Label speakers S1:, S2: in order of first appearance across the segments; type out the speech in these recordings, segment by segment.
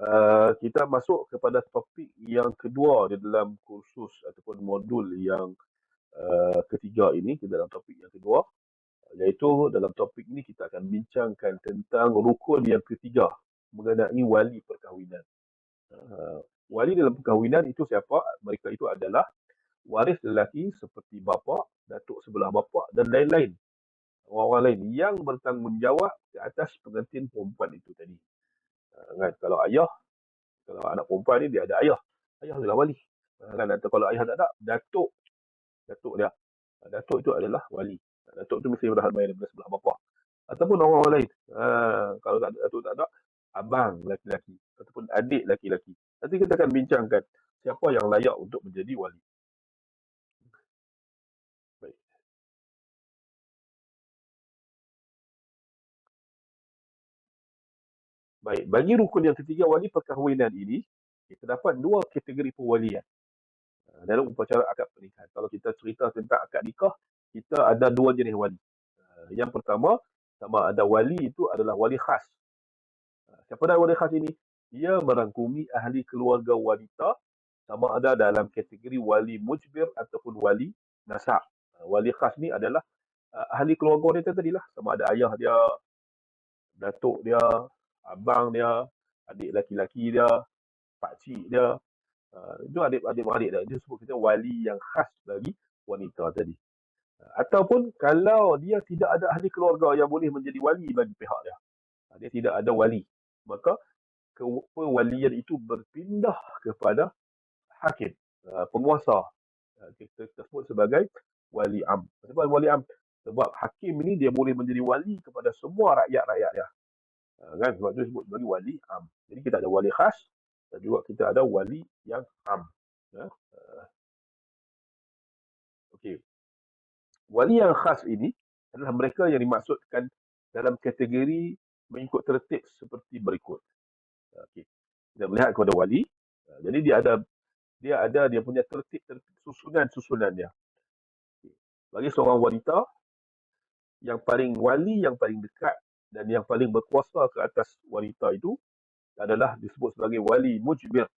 S1: uh, kita masuk kepada topik yang kedua di dalam kursus ataupun modul yang uh, ketiga ini, kita dalam topik yang kedua, iaitu dalam topik ini kita akan bincangkan tentang rukun yang ketiga mengenai wali perkahwinan. Uh, wali dalam perkahwinan itu siapa? Mereka itu adalah waris lelaki seperti bapa, datuk sebelah bapa dan lain-lain. Orang-orang lain yang bertanggungjawab di atas pengantin perempuan itu tadi. Uh, kan? Kalau ayah, kalau anak perempuan ni dia ada ayah. Ayah adalah wali. Kan? Atau kalau ayah tak ada, datuk. Datuk dia. Uh, datuk itu adalah wali. Uh, datuk itu mesti berhad main daripada sebelah bapa. Ataupun orang-orang lain. Uh, kalau tak, datuk tak ada, abang laki-laki. Ataupun adik laki-laki. Nanti kita akan bincangkan siapa yang layak untuk menjadi wali. Baik, bagi rukun yang ketiga wali perkahwinan ini, kita dapat dua kategori perwalian ah, dalam upacara akad pernikahan. Kalau kita cerita tentang akad nikah, kita ada dua jenis wali. Ah, yang pertama, sama ada wali itu adalah wali khas. Ah, siapa dah wali khas ini? Ia merangkumi ahli keluarga wanita sama ada dalam kategori wali mujbir ataupun wali nasab. Wali khas ni adalah ahli keluarga wanita tadilah. Sama ada ayah dia, datuk dia, abang dia, adik laki-laki dia, pakcik dia. Uh, itu adik-adik dia. Itu sebut kita wali yang khas bagi wanita tadi. Uh, ataupun kalau dia tidak ada ahli keluarga yang boleh menjadi wali bagi pihak dia. Uh, dia tidak ada wali. Maka kewalian itu berpindah kepada hakim, uh, penguasa. Uh, kita sebut sebagai wali am. Sebab wali am? Sebab hakim ini dia boleh menjadi wali kepada semua rakyat-rakyat dia. Ha, kan? Sebab tu disebut sebagai wali am. Jadi kita ada wali khas dan juga kita ada wali yang am. Ya? Uh, okey. Wali yang khas ini adalah mereka yang dimaksudkan dalam kategori mengikut tertib seperti berikut. Okey. Kita melihat kepada wali. Jadi dia ada dia ada dia punya tertib, tertib susunan-susunan dia. Bagi seorang wanita yang paling wali yang paling dekat dan yang paling berkuasa ke atas wanita itu adalah disebut sebagai wali mujbir.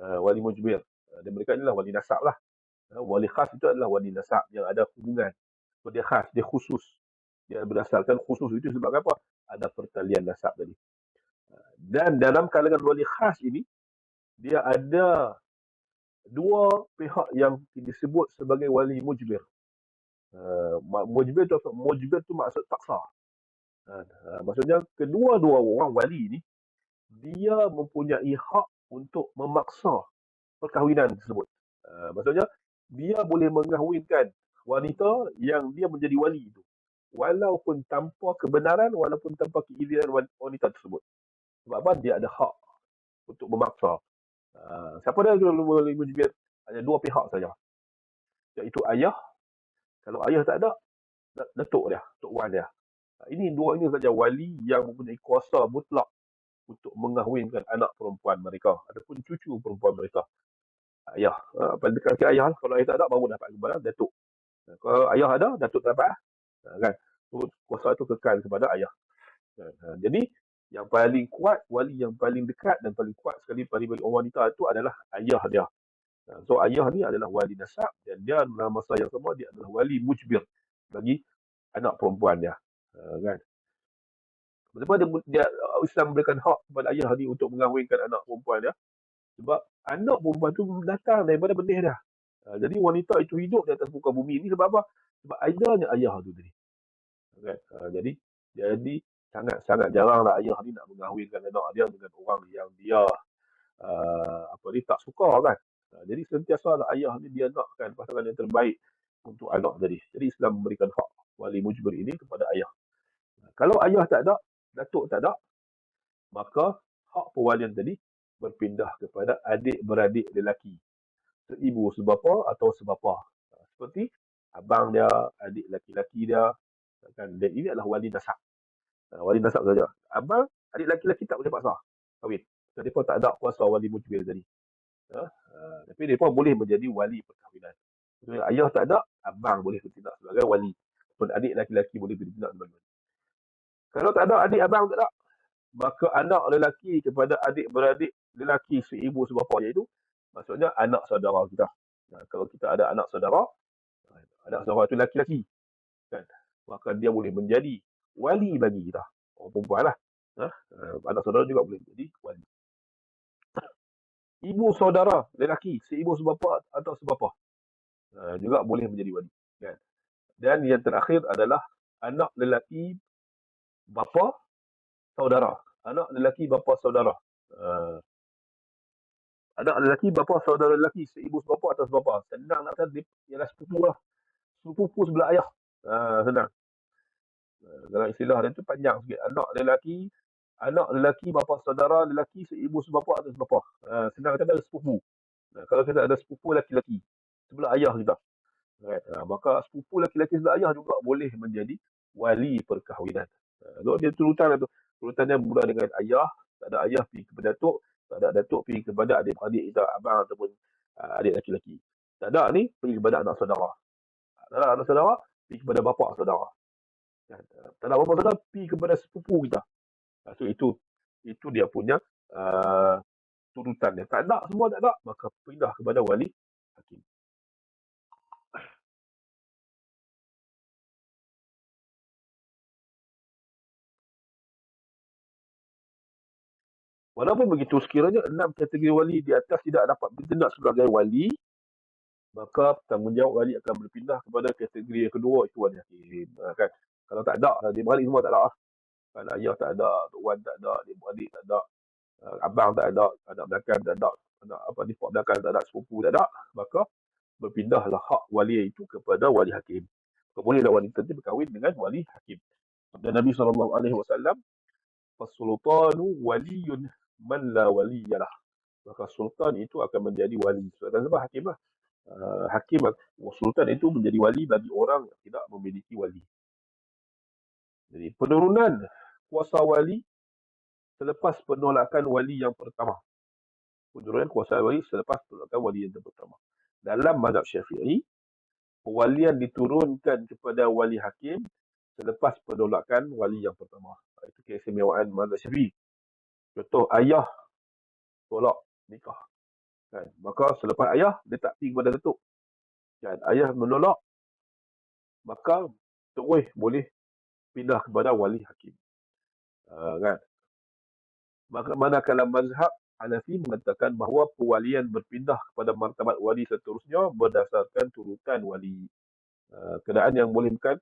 S1: Uh, wali mujbir. Uh, dan mereka inilah wali nasab lah. Uh, wali khas itu adalah wali nasab yang ada hubungan. So, dia khas, dia khusus. Dia berdasarkan khusus itu sebab apa? Ada pertalian nasab tadi. Uh, dan dalam kalangan wali khas ini, dia ada dua pihak yang disebut sebagai wali mujbir. Uh, mujbir tu mujbir tu maksud paksa. Ha, ha, maksudnya kedua-dua orang wali ni dia mempunyai hak untuk memaksa perkahwinan tersebut. Ha, maksudnya dia boleh mengahwinkan wanita yang dia menjadi wali itu walaupun tanpa kebenaran walaupun tanpa keizinan wanita tersebut. Sebab apa? Dia ada hak untuk memaksa. Ha, siapa dia boleh menjadi hanya dua pihak saja. Iaitu ayah. Kalau ayah tak ada, datuk dia, tok wan dia. Ini dua ini saja wali yang mempunyai kuasa mutlak untuk mengahwinkan anak perempuan mereka ataupun cucu perempuan mereka. Ayah, ha, pada dekat ayah. Kalau ayah tak ada, baru dapat kepada datuk. Ha, kalau ayah ada, datuk tak dapat. Ha, kan? Kuasa itu kekal kepada ayah. Jadi, yang paling kuat, wali yang paling dekat dan paling kuat sekali bagi orang wanita itu adalah ayah dia. So, ayah ni adalah wali nasab dan dia dalam masa yang sama, dia adalah wali mujbir bagi anak perempuan dia. Uh, kan? Sebab dia, dia, Islam memberikan hak kepada ayah ni untuk mengahwinkan anak perempuan dia. Sebab anak perempuan tu datang daripada benih dia. Uh, jadi wanita itu hidup di atas muka bumi ini sebab apa? Sebab adanya ayah tu tadi. Kan? Uh, jadi jadi sangat sangat jaranglah ayah ni nak mengahwinkan anak dia dengan orang yang dia uh, apa ni tak suka kan. Uh, jadi sentiasa lah ayah ni dia nakkan pasangan yang terbaik untuk anak tadi. Jadi Islam memberikan hak wali mujbir ini kepada ayah. Kalau ayah tak ada, datuk tak ada, maka hak pewalian tadi berpindah kepada adik-beradik lelaki. Seibu sebapa atau sebapa. Seperti abang dia, adik laki-laki dia. Kan? Dan ini adalah wali nasab. Wali nasab saja. Abang, adik laki-laki tak boleh paksa kahwin. Jadi pun tak ada kuasa wali mujbir tadi. Ha? Tapi dia pun boleh menjadi wali perkahwinan. Ayah tak ada, abang boleh bertindak sebagai wali. Pun adik laki-laki boleh bertindak sebagai wali. Kalau tak ada adik abang tak ada. maka anak lelaki kepada adik-beradik lelaki seibu sebapa iaitu maksudnya anak saudara kita. Nah, kalau kita ada anak saudara, anak saudara itu lelaki-lelaki, kan? maka dia boleh menjadi wali bagi kita. Orang perempuan lah. Ha? Anak saudara juga boleh menjadi wali. Ibu saudara lelaki, seibu sebapa atau sebapa, juga boleh menjadi wali. Kan? Dan yang terakhir adalah anak lelaki bapa saudara. Anak lelaki bapa saudara. Uh, anak lelaki bapa saudara lelaki seibu sebapa atau sebapa. Senang nak kata ialah sepupu lah. Sepupu sebelah ayah. Uh, senang. Uh, dalam istilah dia tu panjang sikit. Anak lelaki anak lelaki bapa saudara lelaki seibu sebapa atau sebapa. Uh, senang kata ada sepupu. Uh, kalau kita ada sepupu lelaki-lelaki sebelah ayah kita. Right. Ha, maka sepupu lelaki-lelaki sebelah ayah juga boleh menjadi wali perkahwinan. Kalau dia turutan itu, turutannya mula dengan ayah, tak ada ayah pergi kepada datuk, tak ada datuk pergi kepada adik-adik kita, abang ataupun uh, adik lelaki-lelaki. Tak ada ni, pergi kepada anak saudara. Tak ada anak saudara, pergi kepada bapa saudara. Ha, tak ada bapa saudara, pergi kepada sepupu kita. So itu itu dia punya uh, turutannya. Tak ada, semua tak ada, maka pindah kepada wali Walaupun begitu, sekiranya enam kategori wali di atas tidak dapat bertindak sebagai wali, maka tanggungjawab wali akan berpindah kepada kategori yang kedua, itu wali hakim. Ha, kan? Kalau tak ada, dia balik semua tak ada. Kan? Ayah tak ada, Tok Wan tak ada, dia adik tak ada, ha, abang tak ada, anak belakang tak ada, anak apa ni, pak belakang tak ada, sepupu tak ada, maka berpindahlah hak wali itu kepada wali hakim. Kemudian wanita itu berkahwin dengan wali hakim. Dan Nabi SAW, Fasultanu waliyun man la waliyalah. Maka sultan itu akan menjadi wali. Sultan sebab hakim lah. Uh, hakim, sultan itu menjadi wali bagi orang yang tidak memiliki wali. Jadi penurunan kuasa wali selepas penolakan wali yang pertama. Penurunan kuasa wali selepas penolakan wali yang pertama. Dalam mazhab syafi'i, pewalian diturunkan kepada wali hakim selepas penolakan wali yang pertama. Itu keistimewaan mazhab syafi'i. Contoh ayah tolak nikah. Kan? Maka selepas ayah dia tak pergi kepada datuk. Kan? Ayah menolak maka terus boleh pindah kepada wali hakim. Uh, kan? Maka manakala mazhab Hanafi mengatakan bahawa pewalian berpindah kepada martabat wali seterusnya berdasarkan turutan wali. Uh, keadaan yang bolehkan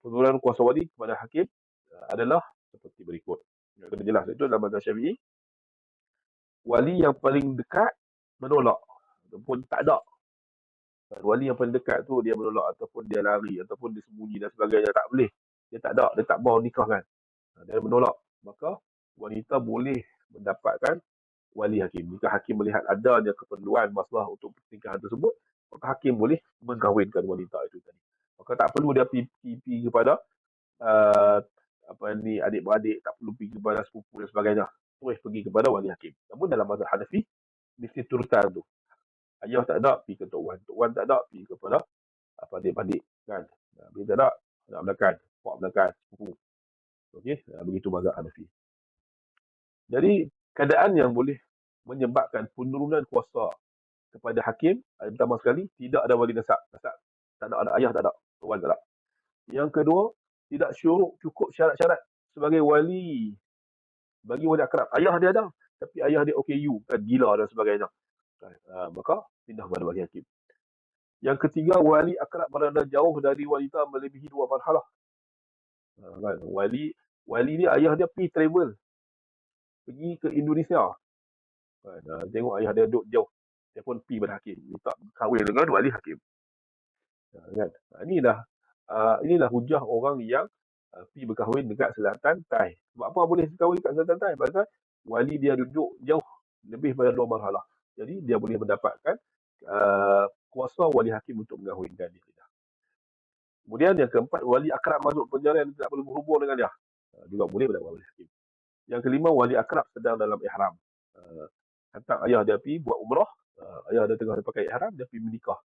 S1: penurunan kuasa wali kepada hakim uh, adalah seperti berikut. Ya, kena jelas itu dalam mazhab Syafi'i. Wali yang paling dekat menolak ataupun tak ada. Wali yang paling dekat tu dia menolak ataupun dia lari ataupun dia sembunyi dan sebagainya tak boleh. Dia tak ada, dia tak mau nikah kan. Dia menolak. Maka wanita boleh mendapatkan wali hakim. Jika hakim melihat adanya keperluan masalah untuk pernikahan tersebut, maka hakim boleh mengkahwinkan wanita itu tadi. Maka tak perlu dia pergi kepada uh, apa ni adik-beradik tak perlu pergi kepada sepupu dan sebagainya. Terus pergi kepada wali hakim. Namun dalam mazhab Hanafi mesti turutan tu. Ayah tak ada pergi ke tok wan. Tok wan tak ada pergi kepada apa adik-beradik. Kan? Nah, bila tak ada nak belakang. Pak belakang sepupu. Okey begitu mazhab Hanafi. Jadi keadaan yang boleh menyebabkan penurunan kuasa kepada hakim pertama sekali tidak ada wali nasab. Nasab tak ada, ada ayah tak ada tok wan tak ada yang kedua tidak syuruk cukup syarat-syarat sebagai wali bagi wali akrab. Ayah dia ada, tapi ayah dia OKU, kan gila dan sebagainya. Ha, maka pindah kepada wali hakim. Yang ketiga, wali akrab berada jauh dari wanita melebihi dua marhalah. Ha, kan? Wali wali ni ayah dia pergi travel. Pergi ke Indonesia. Kan? Ha, tengok ayah dia duduk jauh. Dia pun pergi pada hakim. Minta kahwin dengan wali hakim. Ha, kan? Ha, inilah uh, inilah hujah orang yang uh, pergi berkahwin dekat selatan Tai. Sebab apa boleh berkahwin dekat selatan Tai? Pasal wali dia duduk jauh lebih pada dua marhalah. Jadi dia boleh mendapatkan uh, kuasa wali hakim untuk mengahwinkan dia. Kemudian yang keempat, wali akrab masuk penjara yang tidak boleh berhubung dengan dia. Uh, juga boleh mendapat wali hakim. Yang kelima, wali akrab sedang dalam ihram. Uh, hantar ayah dia pergi buat umrah. Uh, ayah dia tengah pakai ihram, dia pergi menikah.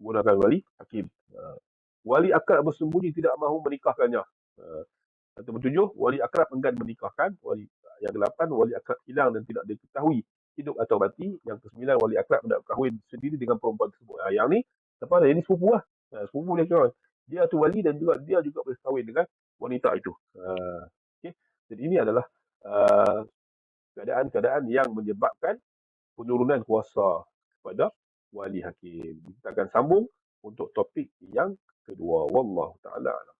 S1: Gunakan wali hakim. Uh, wali akrab bersembunyi tidak mahu menikahkannya. Uh, atau bertujuh, wali akrab enggan menikahkan wali Yang ke-8 wali akad hilang dan tidak diketahui hidup atau mati. Yang ke-9 wali akad hendak kahwin sendiri dengan perempuan tersebut. Ha, yang ni apa? Ini sepupu lah. Ha, sepupu dia kawan. Dia tu wali dan juga dia juga boleh kahwin dengan wanita itu. Ha, okay. Jadi ini adalah uh, keadaan-keadaan yang menyebabkan penurunan kuasa kepada wali hakim. Kita akan sambung untuk topik yang kedua. Wallahu ta'ala alam.